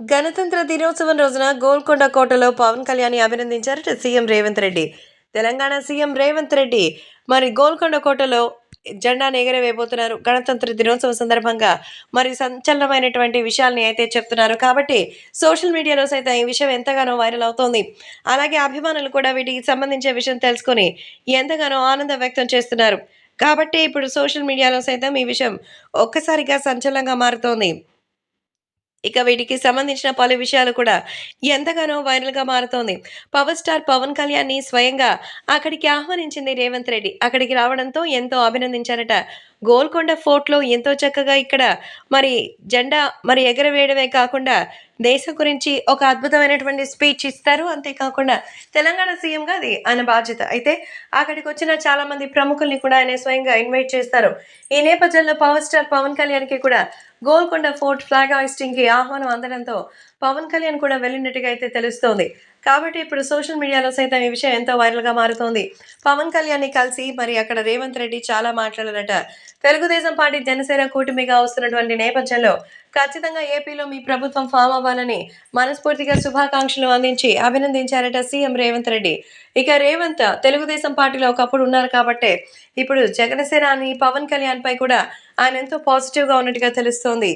గణతంత్ర దినోత్సవం రోజున గోల్కొండ కోటలో పవన్ కళ్యాణ్ అభినందించారు సీఎం రేవంత్ రెడ్డి. తెలంగాణ సీఎం రేవంత్ రెడ్డి మరి గోల్కొండ కోటలో జెండాను ఎగరవేయబోతున్నారు గణతంత్ర దినోత్సవం సందర్భంగా మరి సంచలనమైనటువంటి విషయాల్ని అయితే చెప్తున్నారు. కాబట్టి సోషల్ మీడియాలో సైతం ఈ విషయం ఎంతగానో వైరల్ అవుతోంది. అలాగే అభిమానులు కూడా వీటికి సంబంధించిన విషయం తెలుసుకొని ఎంతగానో ఆనందం వ్యక్తం చేస్తున్నారు. కాబట్టి ఇప్పుడు సోషల్ మీడియాలో సైతం ఈ విషయం ఒక్కసారిగా సంచలనంగా మారుతోంది. ఇక వీటికి సంబంధించిన పలు విషయాలు కూడా ఎంతగానో వైరల్గా మారుతోంది. పవర్ స్టార్ పవన్ కళ్యాణ్ని స్వయంగా అక్కడికి ఆహ్వానించింది రేవంత్ రెడ్డి. అక్కడికి రావడంతో ఎంతో అభినందించారట గోల్కొండ ఫోర్ట్లో ఎంతో చక్కగా ఇక్కడ మరి జెండా మరి ఎగరవేయడమే కాకుండా దేశం గురించి ఒక అద్భుతమైనటువంటి స్పీచ్ ఇస్తారు. అంతేకాకుండా తెలంగాణ సీఎంగా అది ఆయన బాధ్యత. అయితే అక్కడికి వచ్చిన చాలా మంది ప్రముఖుల్ని కూడా ఆయన స్వయంగా ఇన్వైట్ చేస్తారు. ఈ నేపథ్యంలో పవర్ స్టార్ పవన్ కళ్యాణ్కి కూడా గోల్కొండ ఫోర్ట్ ఫ్లాగ్ హాయిస్టింగ్కి ఆహ్వానం అందడంతో పవన్ కళ్యాణ్ కూడా వెళ్ళినట్టుగా అయితే తెలుస్తోంది. కాబట్టి ఇప్పుడు సోషల్ మీడియాలో సైతం ఈ విషయం ఎంతో వైరల్గా మారుతోంది. పవన్ కళ్యాణ్ని కలిసి మరి అక్కడ రేవంత్ రెడ్డి చాలా మాట్లాడారట. తెలుగుదేశం పార్టీ జనసేన కూటమిగా వస్తున్నటువంటి నేపథ్యంలో ఖచ్చితంగా ఏపీలో మీ ప్రభుత్వం ఫామ్ అవ్వాలని మనస్ఫూర్తిగా శుభాకాంక్షలు అందించి అభినందించారట సీఎం రేవంత్ రెడ్డి. ఇక రేవంత్ తెలుగుదేశం పార్టీలో ఒకప్పుడు ఉన్నారు కాబట్టే ఇప్పుడు జగనసేన అని పవన్ కళ్యాణ్ పై కూడా ఆయన ఎంతో పాజిటివ్గా ఉన్నట్టుగా తెలుస్తోంది.